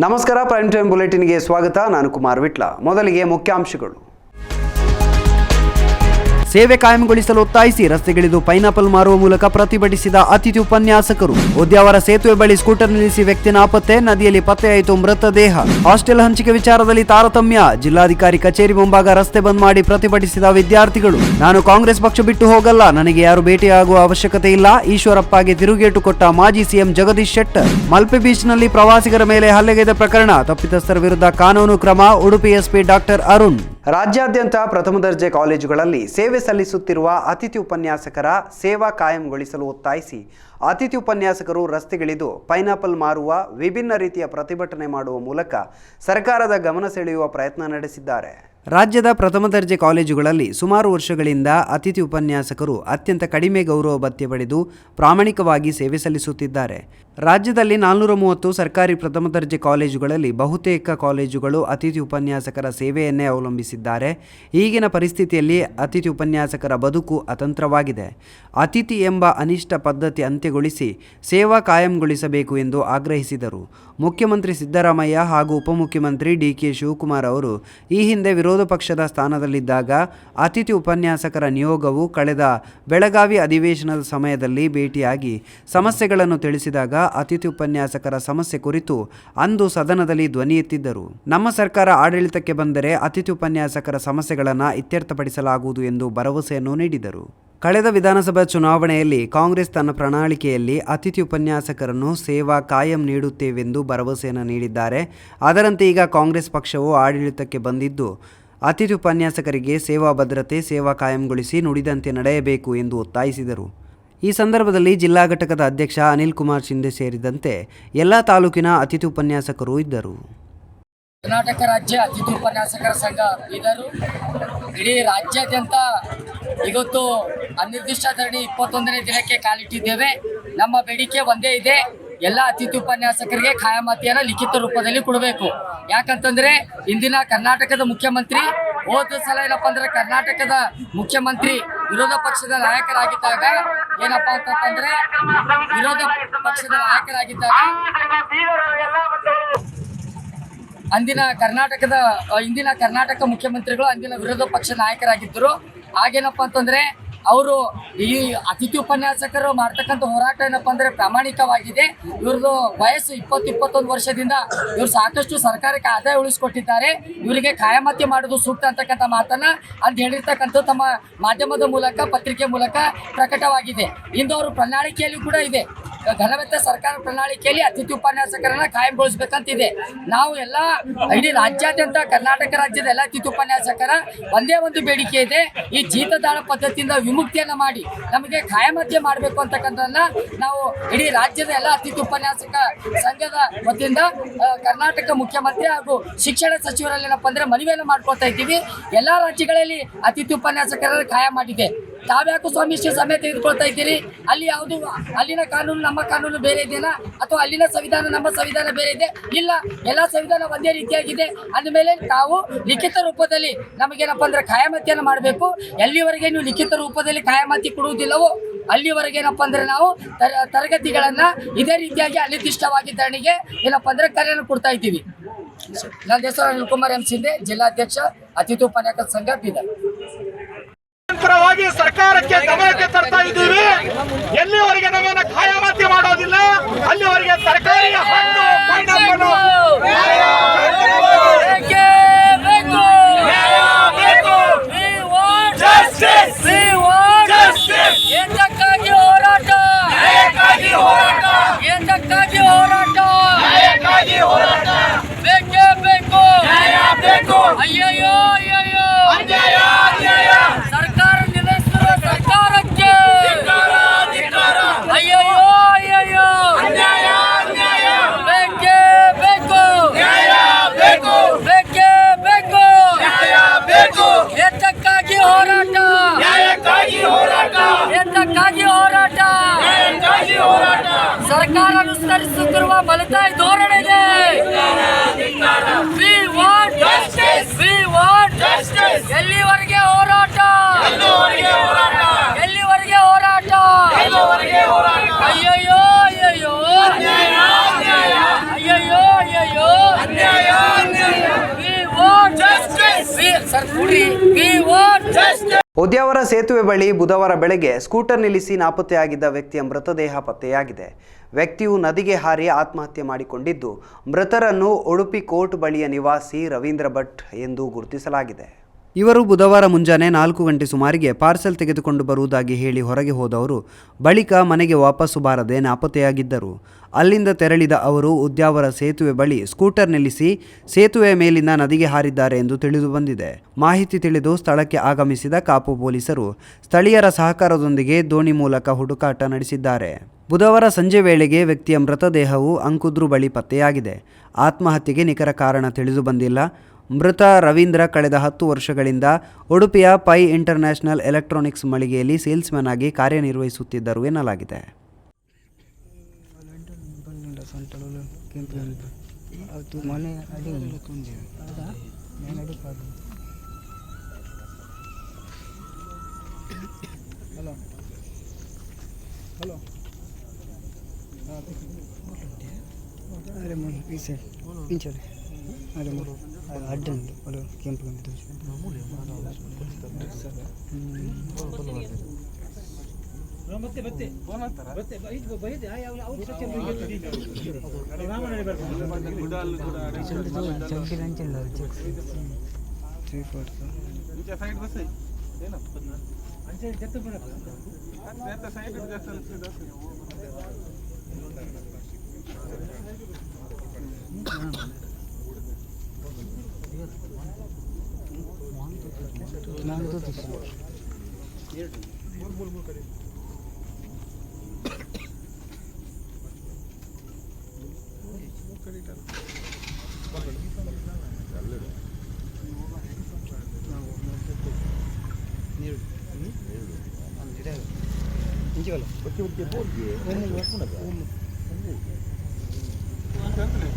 ನಮಸ್ಕಾರ prime time ಬುಲೆಟಿನ್ಗೆ ಸ್ವಾಗತ. ನಾನು ಕುಮಾರ್ ವಿಟ್ಲ. ಮೊದಲಿಗೆ ಮುಖ್ಯಾಂಶಗಳು. ಸೇವೆ ಕಾಯಂಗೊಳಿಸಲು ಒತ್ತಾಯಿಸಿ ರಸ್ತೆಗಿಳಿದು ಪೈನಾಪಲ್ ಮಾರುವ ಮೂಲಕ ಪ್ರತಿಭಟಿಸಿದ ಅತಿಥಿ ಉಪನ್ಯಾಸಕರು. ಉದ್ಯಾವರ ಸೇತುವೆ ಬಳಿ ಸ್ಕೂಟರ್ ನಿಲ್ಲಿಸಿ ವ್ಯಕ್ತಿ ನಾಪತ್ತೆ ನದಿಯಲ್ಲಿ ಪತ್ತೆಯಾಯಿತು ಮೃತದೇಹ ಹಾಸ್ಟೆಲ್ ಹಂಚಿಕೆ ವಿಚಾರದಲ್ಲಿ ತಾರತಮ್ಯ. ಜಿಲ್ಲಾಧಿಕಾರಿ ಕಚೇರಿ ಮುಂಭಾಗ ರಸ್ತೆ ಬಂದ್ ಮಾಡಿ ಪ್ರತಿಭಟಿಸಿದ ವಿದ್ಯಾರ್ಥಿಗಳು. ನಾನು ಕಾಂಗ್ರೆಸ್ ಪಕ್ಷ ಬಿಟ್ಟು ಹೋಗಲ್ಲ. ನನಗೆ ಯಾರು ಭೇಟಿಯಾಗುವ ಅವಶ್ಯಕತೆ ಇಲ್ಲ. ಈಶ್ವರಪ್ಪಗೆ ತಿರುಗೇಟು ಕೊಟ್ಟ ಮಾಜಿ ಸಿಎಂ ಜಗದೀಶ್ ಶೆಟ್ಟರ್. ಮಲ್ಪೆ ಬೀಚ್ನಲ್ಲಿ ಪ್ರವಾಸಿಗರ ಮೇಲೆ ಹಲ್ಲೆಗೈದ ಪ್ರಕರಣ. ತಪ್ಪಿತಸ್ಥರ ವಿರುದ್ಧ ಕಾನೂನು ಕ್ರಮ. Udupi SP doctor Arun. ರಾಜ್ಯಾದ್ಯಂತ ಪ್ರಥಮ ದರ್ಜೆ ಕಾಲೇಜುಗಳಲ್ಲಿ ಸೇವೆ ಸಲ್ಲಿಸುತ್ತಿರುವ ಅತಿಥಿ ಉಪನ್ಯಾಸಕರ ಸೇವಾ ಕಾಯಂಗೊಳಿಸಲು ಒತ್ತಾಯಿಸಿ ಅತಿಥಿ ಉಪನ್ಯಾಸಕರು ರಸ್ತೆಗಿಳಿದು ಪೈನಾಪಲ್ ಮಾರುವ ವಿಭಿನ್ನ ರೀತಿಯ ಪ್ರತಿಭಟನೆ ಮಾಡುವ ಮೂಲಕ ಸರ್ಕಾರದ ಗಮನ ಸೆಳೆಯುವ ಪ್ರಯತ್ನ ನಡೆಸಿದ್ದಾರೆ. ರಾಜ್ಯದ ಪ್ರಥಮ ದರ್ಜೆ ಕಾಲೇಜುಗಳಲ್ಲಿ ಸುಮಾರು ವರ್ಷಗಳಿಂದ ಅತಿಥಿ ಉಪನ್ಯಾಸಕರು ಅತ್ಯಂತ ಕಡಿಮೆ ಗೌರವ ಭತ್ಯೆ ಪಡೆದು ಪ್ರಾಮಾಣಿಕವಾಗಿ ಸೇವೆ ಸಲ್ಲಿಸುತ್ತಿದ್ದಾರೆ. ರಾಜ್ಯದಲ್ಲಿ ನಾಲ್ನೂರ ಮೂವತ್ತು ಸರ್ಕಾರಿ ಪ್ರಥಮ ದರ್ಜೆ ಕಾಲೇಜುಗಳಲ್ಲಿ ಬಹುತೇಕ ಕಾಲೇಜುಗಳು ಅತಿಥಿ ಉಪನ್ಯಾಸಕರ ಸೇವೆಯನ್ನೇ ಅವಲಂಬಿಸಿದ್ದಾರೆ. ಈಗಿನ ಪರಿಸ್ಥಿತಿಯಲ್ಲಿ ಅತಿಥಿ ಉಪನ್ಯಾಸಕರ ಬದುಕು ಅತಂತ್ರವಾಗಿದೆ. ಅತಿಥಿ ಎಂಬ ಅನಿಷ್ಟ ಪದ್ಧತಿ ಅಂತ್ಯಗೊಳಿಸಿ ಸೇವಾ ಕಾಯಂಗೊಳಿಸಬೇಕು ಎಂದು ಆಗ್ರಹಿಸಿದರು. ಮುಖ್ಯಮಂತ್ರಿ ಸಿದ್ದರಾಮಯ್ಯ ಹಾಗೂ ಉಪಮುಖ್ಯಮಂತ್ರಿ ಡಿ ಕೆ ಶಿವಕುಮಾರ್ ಅವರು ಈ ಹಿಂದೆ ವಿರೋಧ ಪಕ್ಷದ ಸ್ಥಾನದಲ್ಲಿದ್ದಾಗ ಅತಿಥಿ ಉಪನ್ಯಾಸಕರ ನಿಯೋಗವು ಕಳೆದ ಬೆಳಗಾವಿ ಅಧಿವೇಶನದ ಸಮಯದಲ್ಲಿ ಭೇಟಿಯಾಗಿ ಸಮಸ್ಯೆಗಳನ್ನು ತಿಳಿಸಿದಾಗ ಅತಿಥಿ ಉಪನ್ಯಾಸಕರ ಸಮಸ್ಯೆ ಕುರಿತು ಅಂದು ಸದನದಲ್ಲಿ ಧ್ವನಿ ಎತ್ತಿದ್ದರು. ನಮ್ಮ ಸರ್ಕಾರ ಆಡಳಿತಕ್ಕೆ ಬಂದರೆ ಅತಿಥಿ ಉಪನ್ಯಾಸಕರ ಸಮಸ್ಯೆಗಳನ್ನು ಇತ್ಯರ್ಥಪಡಿಸಲಾಗುವುದು ಎಂದು ಭರವಸೆಯನ್ನು ನೀಡಿದರು. ಕಳೆದ ವಿಧಾನಸಭಾ ಚುನಾವಣೆಯಲ್ಲಿ ಕಾಂಗ್ರೆಸ್ ತನ್ನ ಪ್ರಣಾಳಿಕೆಯಲ್ಲಿ ಅತಿಥಿ ಉಪನ್ಯಾಸಕರನ್ನು ಸೇವಾ ಕಾಯಂ ನೀಡುತ್ತೇವೆಂದು ಭರವಸೆಯನ್ನು ನೀಡಿದ್ದಾರೆ. ಅದರಂತೆ ಈಗ ಕಾಂಗ್ರೆಸ್ ಪಕ್ಷವು ಆಡಳಿತಕ್ಕೆ ಬಂದಿದ್ದು ಅತಿಥಿ ಉಪನ್ಯಾಸಕರಿಗೆ ಸೇವಾ ಭದ್ರತೆ, ಸೇವಾ ಕಾಯಂಗೊಳಿಸಿ ನುಡಿದಂತೆ ನಡೆಯಬೇಕು ಎಂದು ಒತ್ತಾಯಿಸಿದರು. ಈ ಸಂದರ್ಭದಲ್ಲಿ ಜಿಲ್ಲಾ ಘಟಕದ ಅಧ್ಯಕ್ಷ ಅನಿಲ್ ಕುಮಾರ್ ಶಿಂದೆ ಸೇರಿದಂತೆ ಎಲ್ಲ ತಾಲೂಕಿನ ಅತಿಥಿ ಉಪನ್ಯಾಸಕರು ಇದ್ದರು. ಕರ್ನಾಟಕ ರಾಜ್ಯ ಅತಿಥಿ ಉಪನ್ಯಾಸಕರ ಸಂಘ ಇದರು ಇಡೀ ರಾಜ್ಯಾದ್ಯಂತ ಇವತ್ತು ಅನಿರ್ದಿಷ್ಟ ಧರಣಿ ಇಪ್ಪತ್ತೊಂದನೇ ದಿನಕ್ಕೆ ಕಾಲಿಟ್ಟಿದ್ದೇವೆ. ನಮ್ಮ ಬೇಡಿಕೆ ಒಂದೇ ಇದೆ. ಎಲ್ಲ ಅತಿಥಿ ಉಪನ್ಯಾಸಕರಿಗೆ ಖಾಯಮಾತಿಯನ್ನು ಲಿಖಿತ ರೂಪದಲ್ಲಿ ಕೊಡಬೇಕು. ಯಾಕಂತಂದ್ರೆ ಇಂದಿನ ಕರ್ನಾಟಕದ ಮುಖ್ಯಮಂತ್ರಿ, ಹೋದ ಸಲ ಏನಪ್ಪ ಅಂದ್ರೆ ಕರ್ನಾಟಕದ ಮುಖ್ಯಮಂತ್ರಿ ವಿರೋಧ ಪಕ್ಷದ ನಾಯಕರಾಗಿದ್ದಾಗ ಏನಪ್ಪಾ ಅಂತಂದ್ರೆ ವಿರೋಧ ಪಕ್ಷದ ನಾಯಕರಾಗಿದ್ದಾಗ ಅಂದಿನ ಕರ್ನಾಟಕದ ಇಂದಿನ ಕರ್ನಾಟಕ ಮುಖ್ಯಮಂತ್ರಿಗಳು ಅಂದಿನ ವಿರೋಧ ಪಕ್ಷ ನಾಯಕರಾಗಿದ್ದರು. ಹಾಗೇನಪ್ಪ ಅಂತಂದ್ರೆ ಅವರು ಈ ಅತಿಥಿ ಉಪನ್ಯಾಸಕರು ಮಾಡ್ತಕ್ಕಂಥ ಹೋರಾಟ ಏನಪ್ಪ ಅಂದ್ರೆ ಪ್ರಾಮಾಣಿಕವಾಗಿದೆ. ಇವ್ರದ್ದು ವಯಸ್ಸು ಇಪ್ಪತ್ತು, ಇಪ್ಪತ್ತೊಂದು ವರ್ಷದಿಂದ ಇವ್ರು ಸಾಕಷ್ಟು ಸರ್ಕಾರಕ್ಕೆ ಆದಾಯ ಉಳಿಸ್ಕೊಟ್ಟಿದ್ದಾರೆ. ಇವರಿಗೆ ಖಾಯಮಾತಿ ಮಾಡೋದು ಸೂಕ್ತ ಅಂತಕ್ಕಂಥ ಮಾತನ್ನ ಅಂತ ಹೇಳಿರ್ತಕ್ಕಂಥ ತಮ್ಮ ಮಾಧ್ಯಮದ ಮೂಲಕ, ಪತ್ರಿಕೆ ಮೂಲಕ ಪ್ರಕಟವಾಗಿದೆ. ಇಂದು ಅವರು ಪ್ರಣಾಳಿಕೆಯಲ್ಲಿ ಕೂಡ ಇದೆ. ಘನವೆತ್ತ ಸರ್ಕಾರ ಪ್ರಣಾಳಿಕೆಯಲ್ಲಿ ಅತಿಥಿ ಉಪನ್ಯಾಸಕರನ್ನ ಖಾಯಂಗೊಳಿಸಬೇಕಂತಿದೆ. ನಾವು ಎಲ್ಲ ಇಡೀ ರಾಜ್ಯಾದ್ಯಂತ ಕರ್ನಾಟಕ ರಾಜ್ಯದ ಎಲ್ಲ ಅತಿಥಿ ಉಪನ್ಯಾಸಕರ ಒಂದೇ ಒಂದು ಬೇಡಿಕೆ ಇದೆ. ಈ ಜೀತದಾಳ ಪದ್ಧತಿಯಿಂದ ವಿಮುಕ್ತಿಯನ್ನು ಮಾಡಿ, ನಮಗೆ ಖಾಯಂಧ್ಯ ಮಾಡಬೇಕು ಅಂತಕ್ಕಂಥದ್ದನ್ನ ನಾವು ಇಡೀ ರಾಜ್ಯದ ಎಲ್ಲ ಅತಿಥಿ ಉಪನ್ಯಾಸಕ ಸಂಘದ ವತಿಯಿಂದ ಕರ್ನಾಟಕ ಮುಖ್ಯಮಂತ್ರಿ ಹಾಗೂ ಶಿಕ್ಷಣ ಸಚಿವರಲ್ಲಿ ಏನಪ್ಪ ಅಂದ್ರೆ ಮನವಿಯನ್ನು ಮಾಡ್ಕೊಳ್ತಾ ಇದ್ದೀವಿ. ಎಲ್ಲ ರಾಜ್ಯಗಳಲ್ಲಿ ಅತಿಥಿ ಉಪನ್ಯಾಸಕರನ್ನು ಖಾಯಂ ಮಾಡಿದೆ. ತಾವ್ಯಾಕೋ ಸ್ವಾಮೀಜಿ ಸಮಯ ತೆಗೆದುಕೊಳ್ತಾ ಇದ್ದೀರಿ? ಅಲ್ಲಿ ಯಾವುದು ಅಲ್ಲಿನ ಕಾನೂನು, ನಮ್ಮ ಕಾನೂನು ಬೇರೆ ಇದೆಯಾ ಅಥವಾ ಅಲ್ಲಿನ ಸಂವಿಧಾನ, ನಮ್ಮ ಸಂವಿಧಾನ ಬೇರೆ ಇದೆ? ಇಲ್ಲ, ಎಲ್ಲ ಸಂವಿಧಾನ ಒಂದೇ ರೀತಿಯಾಗಿದೆ. ಅಂದಮೇಲೆ ತಾವು ಲಿಖಿತ ರೂಪದಲ್ಲಿ ನಮಗೇನಪ್ಪ ಅಂದ್ರೆ ಖಾಯಮತಿಯನ್ನು ಮಾಡಬೇಕು. ಎಲ್ಲಿವರೆಗೆ ನೀವು ಲಿಖಿತ ರೂಪದಲ್ಲಿ ಖಾಯಮತಿ ಕೊಡುವುದಿಲ್ಲವೋ ಅಲ್ಲಿವರೆಗೆ ಏನಪ್ಪ ಅಂದ್ರೆ ನಾವು ತರ ತರಗತಿಗಳನ್ನ ಇದೇ ರೀತಿಯಾಗಿ ಅನಿರ್ದಿಷ್ಟವಾಗಿ ಧರಣಿಗೆ ಏನಪ್ಪ ಅಂದ್ರೆ ಕರೆಯನ್ನು ಕೊಡ್ತಾ ಇದ್ದೀವಿ. ನನ್ನ ಹೆಸರು ಅನಿಲ್ ಕುಮಾರ್ ಎಂ ಸಿಂಧೆ ಜಿಲ್ಲಾಧ್ಯಕ್ಷ ಅತಿಥಿ ಉಪನ್ಯಾಸ ಸಂಘ ಬೀದರ್. ನಿರಂತರವಾಗಿ ಸರ್ಕಾರಕ್ಕೆ ಗಮನಕ್ಕೆ ತರ್ತಾ ಇದ್ದೀವಿ. ಎಲ್ಲಿವರೆಗೆ ನಮ್ಮನ್ನ ಖಾಯಮಾತಿ ಮಾಡೋದಿಲ್ಲ ಅಲ್ಲಿವರೆಗೆ ಸರ್ಕಾರಿ ಹಣ್ಣು ಪೈನಾಪಲು ಬೇಕೇ ಬೇಕು. ಬೇಕು. We want Justice. We want Justice. ಏತಕ್ಕಾಗಿ ಹೋರಾಟ ನ್ಯಾಯಕ್ಕಾಗಿ ಹೋರಾಟ ಏತಕ್ಕಾಗಿ ಹೋರಾಟ ನ್ಯಾಯಕ್ಕಾಗಿ ಹೋರಾಟ ಬೇಕೇ ಬೇಕು ನ್ಯಾಯ ಬೇಕು ಅಯ್ಯಯ್ಯೋ ಅಯ್ಯಯ್ಯೋ ಅನ್ಯಾಯ ಅನ್ಯಾಯ ಸರ್ಕಾರ ನಿಲ್ಲಿಸಿರುವ ಸರ್ಕಾರಕ್ಕೆ ಧಿಕ್ಕಾರ, ಧಿಕ್ಕಾರ. ಅಯ್ಯಯ್ಯೋ ಅಯ್ಯಯ್ಯೋ ಅನ್ಯಾಯ ಅನ್ಯಾಯ ಬೇಕೇ ಬೇಕು ನ್ಯಾಯ ಬೇಕು ಬೇಕೇ ಬೇಕು ನ್ಯಾಯ ಬೇಕು ಏತಕ್ಕಾಗಿ ಹೋರಾಟ ನ್ಯಾಯಕ್ಕಾಗಿ ಹೋರಾಟ ಏತಕ್ಕಾಗಿ ಹೋರಾಟ ನ್ಯಾಯಕ್ಕಾಗಿ ಹೋರಾಟ ಸರ್ಕಾರ ಅನುಸರಿಸುತ್ತಿರುವ ಮಲತಾಯಿ ಧೋರಣೆಗೆ. ಎಲ್ಲಿವರೆಗೆ ಹೋರಾಟ? ಎಲ್ಲಿವರೆಗೆ ಹೋರಾಟ? ಉದ್ಯಾವರ ಸೇತುವೆ ಬಳಿ ಬುಧವಾರ ಬೆಳಗ್ಗೆ ಸ್ಕೂಟರ್ ನಿಲ್ಲಿಸಿ ನಾಪತ್ತೆಯಾಗಿದ್ದ ವ್ಯಕ್ತಿಯ ಮೃತದೇಹ ಪತ್ತೆಯಾಗಿದೆ. ವ್ಯಕ್ತಿಯು ನದಿಗೆ ಹಾರಿ ಆತ್ಮಹತ್ಯೆ ಮಾಡಿಕೊಂಡಿದ್ದು. ಮೃತರನ್ನು ಉಡುಪಿ ಕೋರ್ಟ್ ಬಳಿಯ ನಿವಾಸಿ ರವೀಂದ್ರ ಭಟ್ ಎಂದು ಗುರುತಿಸಲಾಗಿದೆ. ಇವರು ಬುಧವಾರ ಮುಂಜಾನೆ ನಾಲ್ಕು ಗಂಟೆ ಸುಮಾರಿಗೆ ಪಾರ್ಸೆಲ್ ತೆಗೆದುಕೊಂಡು ಬರುವುದಾಗಿ ಹೇಳಿ ಹೊರಗೆ ಹೋದವರು ಬಳಿಕ ಮನೆಗೆ ವಾಪಸ್ಸು ಬಾರದೆ ನಾಪತ್ತೆಯಾಗಿದ್ದರು. ಅಲ್ಲಿಂದ ತೆರಳಿದ ಅವರು ಉದ್ಯಾವರ ಸೇತುವೆ ಬಳಿ ಸ್ಕೂಟರ್ ನಿಲ್ಲಿಸಿ ಸೇತುವೆ ಮೇಲಿನ ನದಿಗೆ ಹಾರಿದ್ದಾರೆ ಎಂದು ತಿಳಿದು ಬಂದಿದೆ. ಮಾಹಿತಿ ತಿಳಿದು ಸ್ಥಳಕ್ಕೆ ಆಗಮಿಸಿದ ಕಾಪು ಪೊಲೀಸರು ಸ್ಥಳೀಯರ ಸಹಕಾರದೊಂದಿಗೆ ದೋಣಿ ಮೂಲಕ ಹುಡುಕಾಟ ನಡೆಸಿದ್ದಾರೆ. ಬುಧವಾರ ಸಂಜೆ ವೇಳೆಗೆ ವ್ಯಕ್ತಿಯ ಮೃತದೇಹವು ಅಂಕುದ್ರು ಬಳಿ ಪತ್ತೆಯಾಗಿದೆ. ಆತ್ಮಹತ್ಯೆಗೆ ನಿಖರ ಕಾರಣ ತಿಳಿದು ಬಂದಿಲ್ಲ. ಮೃತ ರವೀಂದ್ರ ಕಳೆದ ಹತ್ತು ವರ್ಷಗಳಿಂದ ಉಡುಪಿಯ ಪೈ ಇಂಟರ್ನ್ಯಾಷನಲ್ ಎಲೆಕ್ಟ್ರಾನಿಕ್ಸ್ ಮಳಿಗೆಯಲ್ಲಿ ಸೇಲ್ಸ್ಮನ್ ಆಗಿ ಕಾರ್ಯನಿರ್ವಹಿಸುತ್ತಿದ್ದರು ಎನ್ನಲಾಗಿದೆ. ಬಂದಿಲ್ಲ ಒಂದು ಕೆಂಪು ಬಂದಿದ್ದು ಅದು ಮನೆ ಅಡಿ ಹೌದಾ ಮನೆ ಅಡಿ ಕಾದು ಹಲೋ ಹಲೋ ಅರೆ ಮೂರು ಈ ಸೈಡ್ ಪಿಂಚಲ್ಲಿ ಅರೆ ಮೂರು ಅಡ್ಡ ಉಂಟು ಅದು? ಕೆಂಪು ಬಂದಿದ್ದು ಚಡ್ಡಿ ಲಂಚಿಲ್ಲ ತ್ರೀ ಫೋರ್ ನಾನು ಅದು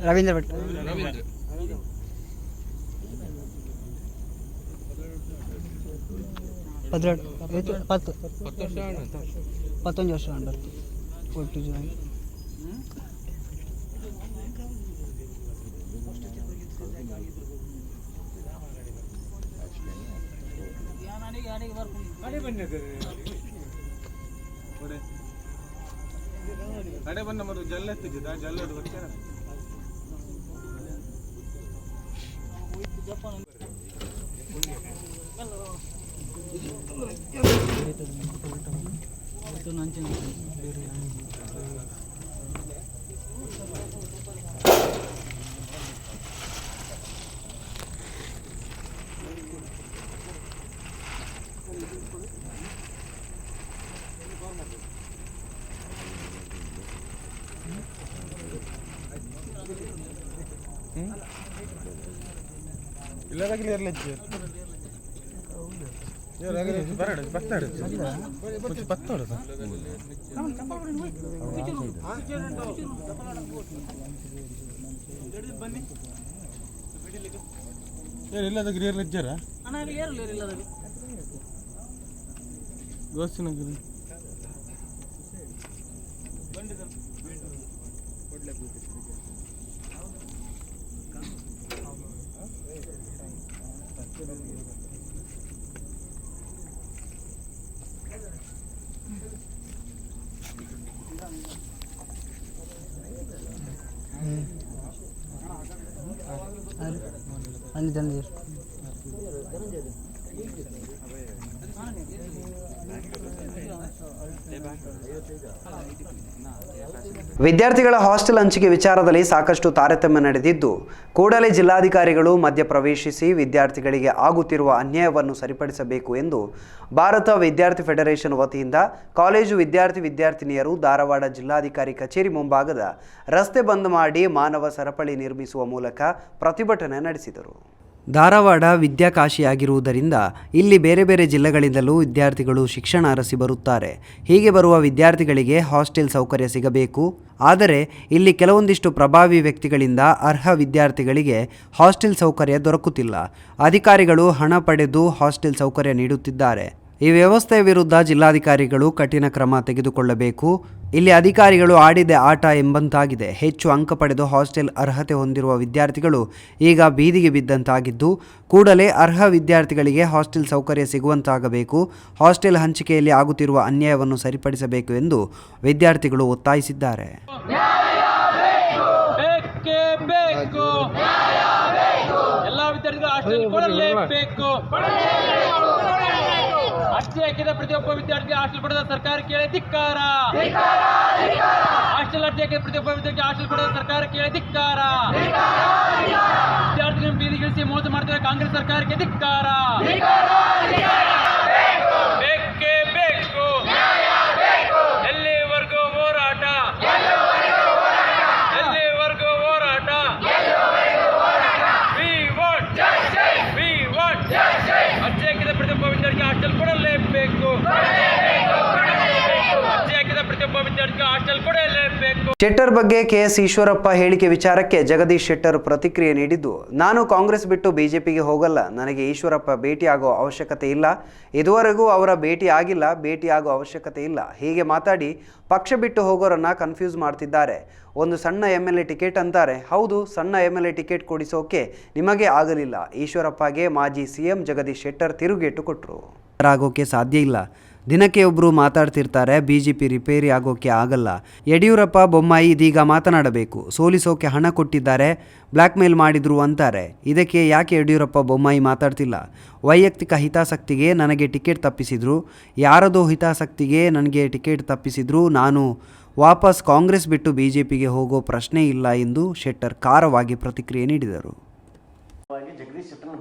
ರವೀಂದ್ರ ಭಟ್ ಪದ್ರೆಡು ಎಷ್ಟು ಪತ್ತು ಪತ್ತೊಂದು ವರ್ಷ ಉಂಟು ಒಟ್ಟು ಜಾಯಿನ್ ಕಡೆ ಬಂದ ಮರು ಜಲ್ಲ ಎತ್ತಿದ್ದ ಜಲ್ಲ ಬರ್ತೇನೆ ಇಲ್ಲದಾಗಿಲ್ಲ ಇರ್ಲಿಜ್ಜಿ ಬರಡ ಬತ್ತಾಡ ಬತ್ತಾಡ ಏನ್ ಇಲ್ಲದಾಗ ಇರ್ಲಿಜ್ಜಾರ ಗೋಸ್ತಿನಾಗಿರಿ ಅಲ್ಲಿ ದಂಡೇಶ್ ವಿದ್ಯಾರ್ಥಿಗಳ ಹಾಸ್ಟೆಲ್ ಹಂಚಿಕೆ ವಿಚಾರದಲ್ಲಿ ಸಾಕಷ್ಟು ತಾರತಮ್ಯ ನಡೆದಿದ್ದು, ಕೂಡಲೇ ಜಿಲ್ಲಾಧಿಕಾರಿಗಳು ಮಧ್ಯಪ್ರವೇಶಿಸಿ ವಿದ್ಯಾರ್ಥಿಗಳಿಗೆ ಆಗುತ್ತಿರುವ ಅನ್ಯಾಯವನ್ನು ಸರಿಪಡಿಸಬೇಕು ಎಂದು ಭಾರತ ವಿದ್ಯಾರ್ಥಿ ಫೆಡರೇಷನ್ ವತಿಯಿಂದ ಕಾಲೇಜು ವಿದ್ಯಾರ್ಥಿ ವಿದ್ಯಾರ್ಥಿನಿಯರು ಧಾರವಾಡ ಜಿಲ್ಲಾಧಿಕಾರಿ ಕಚೇರಿ ಮುಂಭಾಗದ ರಸ್ತೆ ಬಂದ್ ಮಾಡಿ ಮಾನವ ಸರಪಳಿ ನಿರ್ಮಿಸುವ ಮೂಲಕ ಪ್ರತಿಭಟನೆ ನಡೆಸಿದರು. ಧಾರವಾಡ ವಿದ್ಯಾಕಾಶಿಯಾಗಿರುವುದರಿಂದ ಇಲ್ಲಿ ಬೇರೆ ಬೇರೆ ಜಿಲ್ಲೆಗಳಿಂದಲೂ ವಿದ್ಯಾರ್ಥಿಗಳು ಶಿಕ್ಷಣ ಅರಸಿ ಬರುತ್ತಾರೆ. ಹೀಗೆ ಬರುವ ವಿದ್ಯಾರ್ಥಿಗಳಿಗೆ ಹಾಸ್ಟೆಲ್ ಸೌಕರ್ಯ ಸಿಗಬೇಕು. ಆದರೆ ಇಲ್ಲಿ ಕೆಲವೊಂದಿಷ್ಟು ಪ್ರಭಾವಿ ವ್ಯಕ್ತಿಗಳಿಂದ ಅರ್ಹ ವಿದ್ಯಾರ್ಥಿಗಳಿಗೆ ಹಾಸ್ಟೆಲ್ ಸೌಕರ್ಯ ದೊರಕುತ್ತಿಲ್ಲ. ಅಧಿಕಾರಿಗಳು ಹಣ ಪಡೆದು ಹಾಸ್ಟೆಲ್ ಸೌಕರ್ಯ ನೀಡುತ್ತಿದ್ದಾರೆ. ಈ ವ್ಯವಸ್ಥೆಯ ವಿರುದ್ಧ ಜಿಲ್ಲಾಧಿಕಾರಿಗಳು ಕಠಿಣ ಕ್ರಮ ತೆಗೆದುಕೊಳ್ಳಬೇಕು. ಇಲ್ಲಿ ಅಧಿಕಾರಿಗಳು ಆಡಿದೆ ಆಟ ಎಂಬಂತಾಗಿದೆ. ಹೆಚ್ಚು ಅಂಕ ಪಡೆದು ಹಾಸ್ಟೆಲ್ ಅರ್ಹತೆ ಹೊಂದಿರುವ ವಿದ್ಯಾರ್ಥಿಗಳು ಈಗ ಬೀದಿಗೆ ಬಿದ್ದಂತಾಗಿದ್ದು ಕೂಡಲೇ ಅರ್ಹ ವಿದ್ಯಾರ್ಥಿಗಳಿಗೆ ಹಾಸ್ಟೆಲ್ ಸೌಕರ್ಯ ಸಿಗುವಂತಾಗಬೇಕು. ಹಾಸ್ಟೆಲ್ ಹಂಚಿಕೆಯಲ್ಲಿ ಆಗುತ್ತಿರುವ ಅನ್ಯಾಯವನ್ನು ಸರಿಪಡಿಸಬೇಕು ಎಂದು ವಿದ್ಯಾರ್ಥಿಗಳು ಒತ್ತಾಯಿಸಿದ್ದಾರೆ. ಬೇಕೇ ಬೇಕು. ಎಲ್ಲ ವಿದ್ಯಾರ್ಥಿಗಳು ಹಾಸ್ಟೆಲ್ ಕೊಡಲೇಬೇಕು ಅರ್ಜಿ ಹಾಕಿದ ಪ್ರತಿಯೊಬ್ಬ ವಿದ್ಯಾರ್ಥಿ ಹಾಸ್ಟೆಲ್ ಪಡೆದ ಸರ್ಕಾರ ಕೇಳಿ ಧಿಕ್ಕಾರ. ಹಾಸ್ಟೆಲ್ ಅರ್ಜಿ ಹಾಕಿದ ಪ್ರತಿಯೊಬ್ಬ ವಿದ್ಯಾರ್ಥಿ ಹಾಸ್ಟೆಲ್ ಪಡೆದ ಸರ್ಕಾರ ಕೇಳಿ ಧಿಕ್ಕಾರ. ವಿದ್ಯಾರ್ಥಿಗಳನ್ನು ಬೀದಿಗಿಳಿಸಿ ಮೋಸ ಮಾಡ್ತಿರುವ ಕಾಂಗ್ರೆಸ್ ಸರ್ಕಾರಕ್ಕೆ ಧಿಕ್ಕಾರ ಬೇಕೇ ಬೇಕು ಎಲ್ಲಿವರೆಗೂ ಹೋರಾಟ ಎಲ್ಲಿವರೆಗೂ ಹೋರಾಟ We want We want ಅರ್ಜಿ ಹಾಕಿದ ಪ್ರತಿಯೊಬ್ಬ ವಿದ್ಯಾರ್ಥಿ ಹಾಸ್ಟೆಲ್ ಕೊಡಲೇಬೇಕು ಅರ್ಜಿ ಹಾಕಿದ ಪ್ರತಿಯೊಬ್ಬ ವಿದ್ಯಾರ್ಥಿ ಹಾಸ್ಟೆಲ್ ಕೊಡಲೇಬೇಕು ಶೆಟ್ಟರ್ ಬಗ್ಗೆ ಕೆ ಎಸ್ ಈಶ್ವರಪ್ಪ ಹೇಳಿಕೆ ವಿಚಾರಕ್ಕೆ ಜಗದೀಶ್ ಶೆಟ್ಟರ್ ಪ್ರತಿಕ್ರಿಯೆ ನೀಡಿದ್ದು, ನಾನು ಕಾಂಗ್ರೆಸ್ ಬಿಟ್ಟು ಬಿಜೆಪಿಗೆ ಹೋಗಲ್ಲ, ನನಗೆ ಈಶ್ವರಪ್ಪ ಭೇಟಿಯಾಗೋ ಅವಶ್ಯಕತೆ ಇಲ್ಲ. ಇದುವರೆಗೂ ಅವರ ಭೇಟಿ ಆಗಿಲ್ಲ ಭೇಟಿಯಾಗೋ ಅವಶ್ಯಕತೆ ಇಲ್ಲ. ಹೀಗೆ ಮಾತಾಡಿ ಪಕ್ಷ ಬಿಟ್ಟು ಹೋಗೋರನ್ನ ಕನ್ಫ್ಯೂಸ್ ಮಾಡ್ತಿದ್ದಾರೆ. ಒಂದು ಸಣ್ಣ ಎಂ ಎಲ್ ಎ ಟಿಕೆಟ್ ಅಂತಾರೆ. ಹೌದು, ಸಣ್ಣ ಎಂ ಎಲ್ ಎ ಟಿಕೆಟ್ ಕೊಡಿಸೋಕೆ ನಿಮಗೆ ಆಗಲಿಲ್ಲ. ಈಶ್ವರಪ್ಪಗೆ ಮಾಜಿ ಸಿಎಂ ಜಗದೀಶ್ ಶೆಟ್ಟರ್ ತಿರುಗೇಟು ಕೊಟ್ಟರು ಆಗೋಕೆ ಸಾಧ್ಯ ಇಲ್ಲ. ದಿನಕ್ಕೆ ಒಬ್ಬರು ಮಾತಾಡ್ತಿರ್ತಾರೆ ಬಿ ಜೆ ಪಿ ರಿಪೇರಿ ಆಗೋಕೆ ಆಗಲ್ಲ. ಯಡಿಯೂರಪ್ಪ ಬೊಮ್ಮಾಯಿ ಇದೀಗ ಮಾತನಾಡಬೇಕು. ಸೋಲಿಸೋಕೆ ಹಣ ಕೊಟ್ಟಿದ್ದಾರೆ ಬ್ಲ್ಯಾಕ್ ಮೇಲ್ ಮಾಡಿದ್ರು ಅಂತಾರೆ. ಇದಕ್ಕೆ ಯಾಕೆ ಯಡಿಯೂರಪ್ಪ ಬೊಮ್ಮಾಯಿ ಮಾತಾಡ್ತಿಲ್ಲ? ವೈಯಕ್ತಿಕ ಹಿತಾಸಕ್ತಿಗೆ ನನಗೆ ಟಿಕೆಟ್ ತಪ್ಪಿಸಿದ್ರು. ಯಾರದೋ ಹಿತಾಸಕ್ತಿಗೆ ನನಗೆ ಟಿಕೆಟ್ ತಪ್ಪಿಸಿದ್ರು. ನಾನು ವಾಪಸ್ ಕಾಂಗ್ರೆಸ್ ಬಿಟ್ಟು ಬಿ ಜೆ ಪಿಗೆ ಹೋಗೋ ಪ್ರಶ್ನೆ ಇಲ್ಲ ಎಂದು ಶೆಟ್ಟರ್ ಖಾರವಾಗಿ ಪ್ರತಿಕ್ರಿಯೆ ನೀಡಿದರು.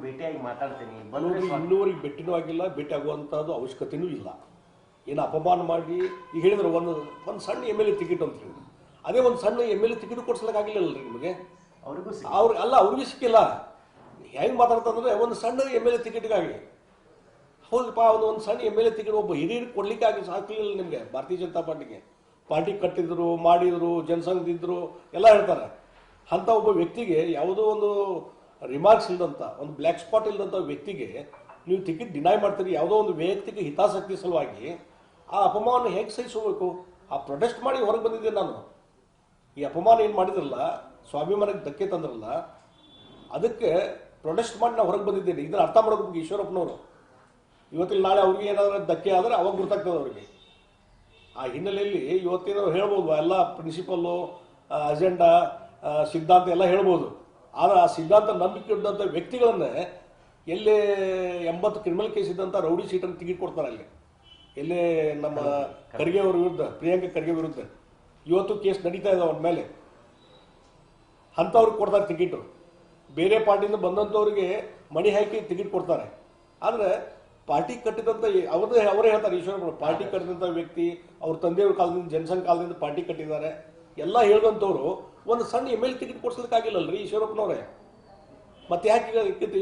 ಭೇಟಿಯಾಗಿ ಮಾತಾಡ್ತೀನಿ. ನೋಡಿ ಬಂದ್ರೆ ಇನ್ನೂವರೆಗೆ ಭೇಟಿನೂ ಆಗಿಲ್ಲ ಭೇಟಿ ಆಗುವಂಥದ್ದು ಅವಶ್ಯಕತೆಯೂ ಇಲ್ಲ. ಏನು ಅಪಮಾನ ಮಾಡಿ ಈಗ ಹೇಳಿದ್ರೆ ಒಂದು ಒಂದು ಸಣ್ಣ ಎಂ ಎಲ್ ಎ ಟಿಕೆಟ್ ಅಂತ ಹೇಳಿ. ಅದೇ ಒಂದು ಸಣ್ಣ ಎಂ ಎಲ್ ಎ ಟಿಕೆಟ್ ಕೊಡ್ಸ್ಲಿಕ್ಕಾಗಿಲ್ಲ ರೀ ನಿಮಗೆ? ಅವ್ರಿಗೂ ಅವ್ರಿಗೆ ಅಲ್ಲ ಅವ್ರಿಗೂ ಸಿಕ್ಕಿಲ್ಲ. ಹೆಂಗೆ ಮಾತಾಡ್ತಂದ್ರೆ ಒಂದು ಸಣ್ಣ ಎಂ ಎಲ್ ಎ ಟಿಕೆಟ್ಗಾಗಿ ಹೌದಪ್ಪ ಒಂದು ಒಂದು ಸಣ್ಣ ಎಂ ಎಲ್ ಎ ಟಿಕೆಟ್ ಒಬ್ಬ ಹಿರಿಯರು ಕೊಡ್ಲಿಕ್ಕಾಗಿ ಸಾಕಲಿಲ್ಲ ನಿಮಗೆ ಭಾರತೀಯ ಜನತಾ ಪಾರ್ಟಿಗೆ. ಪಾರ್ಟಿ ಕಟ್ಟಿದ್ರು ಮಾಡಿದ್ರು ಜನಸಂಘದಿದ್ರು ಎಲ್ಲ ಹೇಳ್ತಾರೆ. ಅಂಥ ಒಬ್ಬ ವ್ಯಕ್ತಿಗೆ ಯಾವುದೋ ಒಂದು ರಿಮಾರ್ಕ್ಸ್ ಇಲ್ಲದಂಥ ಒಂದು ಬ್ಲ್ಯಾಕ್ ಸ್ಪಾಟ್ ಇಲ್ಲದಂಥ ವ್ಯಕ್ತಿಗೆ ನೀವು ಟಿಕೆಟ್ ಡಿನೈ ಮಾಡ್ತೀರಿ ಯಾವುದೋ ಒಂದು ವೈಯಕ್ತಿಕ ಹಿತಾಸಕ್ತಿ ಸಲುವಾಗಿ ಆ ಅಪಮಾನ ಹೇಗೆ ಸಹಿಸಬೇಕು ಆ ಪ್ರೊಟೆಸ್ಟ್ ಮಾಡಿ ಹೊರಗೆ ಬಂದಿದ್ದೀನಿ ನಾನು. ಈ ಅಪಮಾನ ಏನು ಮಾಡಿದ್ರಲ್ಲ, ಸ್ವಾಭಿಮಾನಕ್ಕೆ ಧಕ್ಕೆ ತಂದ್ರಲ್ಲ, ಅದಕ್ಕೆ ಪ್ರೊಟೆಸ್ಟ್ ಮಾಡಿ ನಾವು ಹೊರಗೆ ಬಂದಿದ್ದೇನೆ. ಇದನ್ನು ಅರ್ಥ ಮಾಡ್ಕೋಬೇಕು ಈಶ್ವರಪ್ಪನವರು. ಇವತ್ತಿನ ನಾಳೆ ಅವ್ರಿಗೆ ಏನಾದರೂ ಧಕ್ಕೆ ಆದರೆ ಅವಾಗ ಗೊತ್ತಾಗ್ತದೆ ಅವ್ರಿಗೆ. ಆ ಹಿನ್ನೆಲೆಯಲ್ಲಿ ಇವತ್ತೇನೋ ಹೇಳ್ಬೋದು ಎಲ್ಲ ಪ್ರಿನ್ಸಿಪಲ್ಲು ಅಜೆಂಡಾ ಸಿದ್ಧಾಂತ ಎಲ್ಲ ಹೇಳ್ಬೋದು. ಆದರೆ ಆ ಸಿದ್ಧಾಂತ ನಂಬಿಕೆ ಇದ್ದಂಥ ವ್ಯಕ್ತಿಗಳನ್ನೇ ಎಲ್ಲಿ ಎಂಬತ್ತು ಕ್ರಿಮಿನಲ್ ಕೇಸ್ ಇದ್ದಂಥ ರೌಡಿ ಸೀಟನ್ನು ತೆಗೆದುಕೊಡ್ತಾರೆ ಕೊಡ್ತಾರೆ ಅಲ್ಲಿ. ಎಲ್ಲೇ ನಮ್ಮ ಖರ್ಗೆ ಅವ್ರ ವಿರುದ್ಧ ಪ್ರಿಯಾಂಕ ಖರ್ಗೆ ವಿರುದ್ಧ ಇವತ್ತು ಕೇಸ್ ನಡೀತಾ ಇದೆ ಅವನ ಮೇಲೆ. ಅಂಥವ್ರಿಗೆ ಕೊಡ್ತಾರೆ ಟಿಕೆಟು ಬೇರೆ ಪಾರ್ಟಿಯಿಂದ ಬಂದಂಥವ್ರಿಗೆ ಮಣಿ ಹಾಕಿ ಟಿಕೆಟ್ ಕೊಡ್ತಾರೆ. ಆದರೆ ಪಾರ್ಟಿ ಕಟ್ಟಿದಂಥ ಅವರು ಅವರೇ ಹೇಳ್ತಾರೆ ಈಶ್ವರಪ್ಪ ಪಾರ್ಟಿ ಕಟ್ಟಿದಂಥ ವ್ಯಕ್ತಿ ಅವ್ರ ತಂದೆಯವ್ರ ಕಾಲದಿಂದ ಜನಸಂಘ ಕಾಲದಿಂದ ಪಾರ್ಟಿ ಕಟ್ಟಿದ್ದಾರೆ. ಎಲ್ಲ ಹೇಳಿದಂಥವ್ರು ಒಂದು ಸಣ್ಣ ಎಂ ಎಲ್ ಟಿಕೆಟ್ ಕೊಡ್ಸೋದಕ್ಕಾಗಿಲ್ಲಲ್ರಿ ಈಶ್ವರಪ್ಪನವ್ರೆ ಮತ್ತೆ ಯಾಕೆ?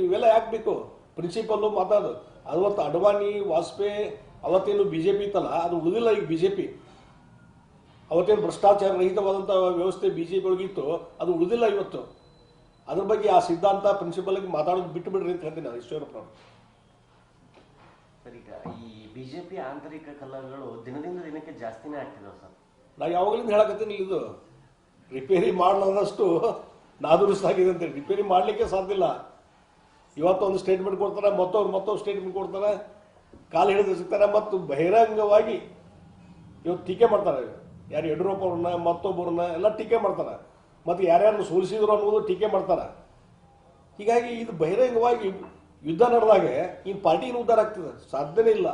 ಇವೆಲ್ಲ ಯಾಕೆ ಬೇಕು? ಪ್ರಿನ್ಸಿಪಲ್ಲು ಮಾತಾಡೋದು. ಅವತ್ತು ಅಡ್ವಾಣಿ ವಾಜಪೇಯಿ ಅವತ್ತೇನು ಬಿ ಜೆ ಪಿ ಇತ್ತಲ್ಲ ಅದು ಉಳಿದಿಲ್ಲ ಈಗ ಬಿ ಜೆ ಪಿ ಅವತ್ತೇನು ಭ್ರಷ್ಟಾಚಾರ ರಹಿತವಾದಂಥ ವ್ಯವಸ್ಥೆ ಬಿ ಜೆ ಪಿ ಒಳಗಿತ್ತು ಅದು ಉಳಿದಿಲ್ಲ ಇವತ್ತು. ಅದ್ರ ಬಗ್ಗೆ ಆ ಸಿದ್ಧಾಂತ ಪ್ರಿನ್ಸಿಪಲ್ಗೆ ಮಾತಾಡೋದು ಬಿಟ್ಟು ಬಿಡ್ರಿ ಅಂತ ಹೇಳ್ತೀನಿ ನಾನು ಈಶ್ವರಪ್ಪನವ್ರು ಸರ್ ಈಗ ಈ ಬಿಜೆಪಿ ಆಂತರಿಕ ಕಲಹಗಳು ದಿನದಿಂದ ದಿನಕ್ಕೆ ಜಾಸ್ತಿನೇ ಆಗ್ತಿದಾವೆ ಸರ್. ನಾ ಯಾವಾಗಲಿಂದ ಹೇಳಕತ್ತೀನಿ ಇದು? ರಿಪೇರಿ ಮಾಡಲಾರದಷ್ಟು ನಾದುರುಸ್ತಾಗಿದೆ ಅಂತೇಳಿ ರಿಪೇರಿ ಮಾಡಲಿಕ್ಕೆ ಸಾಧ್ಯ ಇಲ್ಲ. ಇವತ್ತು ಒಂದು ಸ್ಟೇಟ್ಮೆಂಟ್ ಕೊಡ್ತಾರೆ ಮತ್ತೊಂದು ಮತ್ತೊಂದು ಸ್ಟೇಟ್ಮೆಂಟ್ ಕೊಡ್ತಾರೆ. ಕಾಲು ಹಿಡಿದು ಸಿಗ್ತಾರೆ ಮತ್ತು ಬಹಿರಂಗವಾಗಿ ಇವತ್ತು ಟೀಕೆ ಮಾಡ್ತಾರೆ. ಯಾರು ಯಡಿಯೂರಪ್ಪ ಅವ್ರನ್ನ ಮತ್ತೊಬ್ಬರನ್ನ ಎಲ್ಲ ಟೀಕೆ ಮಾಡ್ತಾರೆ. ಮತ್ತು ಯಾರ್ಯಾರನ್ನು ಸೋಲಿಸಿದ್ರು ಅನ್ನೋದು ಟೀಕೆ ಮಾಡ್ತಾರೆ. ಹೀಗಾಗಿ ಇದು ಬಹಿರಂಗವಾಗಿ ಯುದ್ಧ ನಡೆದಾಗ ಈ ಪಾರ್ಟಿನ ಉದ್ಧಾರ ಆಗ್ತದೆ. ಸಾಧ್ಯನೇ ಇಲ್ಲ.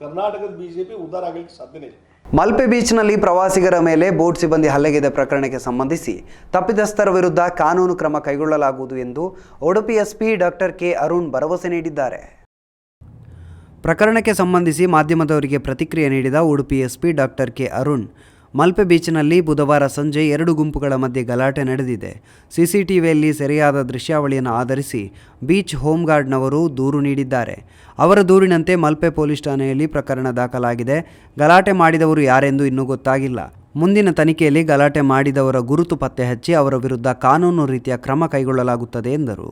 ಕರ್ನಾಟಕದ ಬಿ ಜೆ ಪಿ ಉದ್ಧಾರ ಆಗಲಿಕ್ಕೆ ಸಾಧ್ಯನೇ ಇಲ್ಲ. ಮಲ್ಪೆ ಬೀಚ್ನಲ್ಲಿ ಪ್ರವಾಸಿಗರ ಮೇಲೆ ಬೋಟ್ ಸಿಬ್ಬಂದಿ ಹಲ್ಲೆಗೆದ ಪ್ರಕರಣಕ್ಕೆ ಸಂಬಂಧಿಸಿ ತಪ್ಪಿತಸ್ಥರ ವಿರುದ್ಧ ಕಾನೂನು ಕ್ರಮ ಕೈಗೊಳ್ಳಲಾಗುವುದು ಎಂದು Udupi SP doctor K Arun ಭರವಸೆ ನೀಡಿದ್ದಾರೆ. ಪ್ರಕರಣಕ್ಕೆ ಸಂಬಂಧಿಸಿ ಮಾಧ್ಯಮದವರಿಗೆ ಪ್ರತಿಕ್ರಿಯೆ ನೀಡಿದ Udupi SP doctor K Arun, Malpe ಬೀಚ್ನಲ್ಲಿ ಬುಧವಾರ ಸಂಜೆ ಎರಡು ಗುಂಪುಗಳ ಮಧ್ಯೆ ಗಲಾಟೆ ನಡೆದಿದೆ. ಸಿಸಿಟಿವಿಯಲ್ಲಿ ಸೆರೆಯಾದ ದೃಶ್ಯಾವಳಿಯನ್ನು ಆಧರಿಸಿ ಬೀಚ್ ಹೋಮ್ಗಾರ್ಡ್ನವರು ದೂರು ನೀಡಿದ್ದಾರೆ. ಅವರ ದೂರಿನಂತೆ ಮಲ್ಪೆ ಪೊಲೀಸ್ ಠಾಣೆಯಲ್ಲಿ ಪ್ರಕರಣ ದಾಖಲಾಗಿದೆ. ಗಲಾಟೆ ಮಾಡಿದವರು ಯಾರೆಂದು ಇನ್ನೂ ಗೊತ್ತಾಗಿಲ್ಲ. ಮುಂದಿನ ತನಿಖೆಯಲ್ಲಿ ಗಲಾಟೆ ಮಾಡಿದವರ ಗುರುತು ಪತ್ತೆ ಹಚ್ಚಿ ಅವರ ವಿರುದ್ಧ ಕಾನೂನು ರೀತಿಯ ಕ್ರಮ ಕೈಗೊಳ್ಳಲಾಗುತ್ತದೆ ಎಂದರು.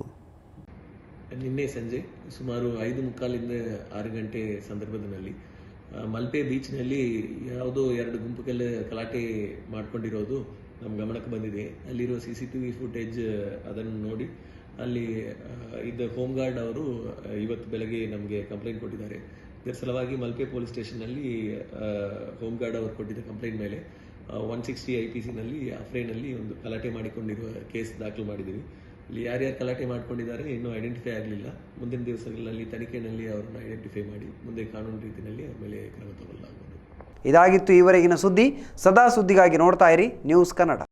ನಿನ್ನೆ ಸಂಜೆ, ಸುಮಾರು ಐದು ಮುಕ್ಕಾಲಿಂದ ಆರು ಗಂಟೆ ಸಂದರ್ಭದಲ್ಲಿ ಮಲ್ಪೆ ಬೀಚ್ನಲ್ಲಿ ಯಾವುದೋ ಎರಡು ಗುಂಪುಗಳ ಕಲಾಟೆ ಮಾಡ್ಕೊಂಡಿರೋದು ನಮ್ಮ ಗಮನಕ್ಕೆ ಬಂದಿದೆ. ಅಲ್ಲಿರೋ C C T V footage ಅದನ್ನು ನೋಡಿ, ಅಲ್ಲಿ ಇದ್ದ ಹೋಮ್ ಗಾರ್ಡ್ ಅವರು ಇವತ್ತು ಬೆಳಗ್ಗೆ ನಮಗೆ ಕಂಪ್ಲೇಂಟ್ ಕೊಟ್ಟಿದ್ದಾರೆ. ಇದರ ಸಲುವಾಗಿ ಮಲ್ಪೆ ಪೊಲೀಸ್ ಸ್ಟೇಷನ್ನಲ್ಲಿ ಹೋಮ್ ಗಾರ್ಡ್ ಅವರು ಕೊಟ್ಟಿದ್ದ ಕಂಪ್ಲೇಂಟ್ ಮೇಲೆ ಒನ್ ಸಿಕ್ಸ್ಟಿ ಐ ಪಿ ಸಿನಲ್ಲಿ ಅಫ್ರೇನಲ್ಲಿ ಒಂದು ಕಲಾಟೆ ಮಾಡಿಕೊಂಡಿರುವ ಕೇಸ್ ದಾಖಲು ಮಾಡಿದ್ದೀವಿ. ಇಲ್ಲಿ ಯಾರ್ಯಾರು ಗಲಾಟೆ ಮಾಡ್ಕೊಂಡಿದ್ದಾರೆ. ಇನ್ನೂ ಐಡೆಂಟಿಫೈ ಆಗಲಿಲ್ಲ. ಮುಂದಿನ ದಿವಸಗಳಲ್ಲಿ, ತನಿಖೆಯಲ್ಲಿ ಅವರನ್ನು ಐಡೆಂಟಿಫೈ ಮಾಡಿ, ಮುಂದೆ ಕಾನೂನು ರೀತಿಯಲ್ಲಿ ಅವ್ರ ಮೇಲೆ ಕ್ರಮ ತಗೊಳ್ಳಲಾಗುವುದು. ಇದಾಗಿತ್ತು ಈವರೆಗಿನ ಸುದ್ದಿ. ಸದಾ ಸುದ್ದಿಗಾಗಿ ನೋಡ್ತಾ ಇರಿ. ನ್ಯೂಸ್ ಕನ್ನಡ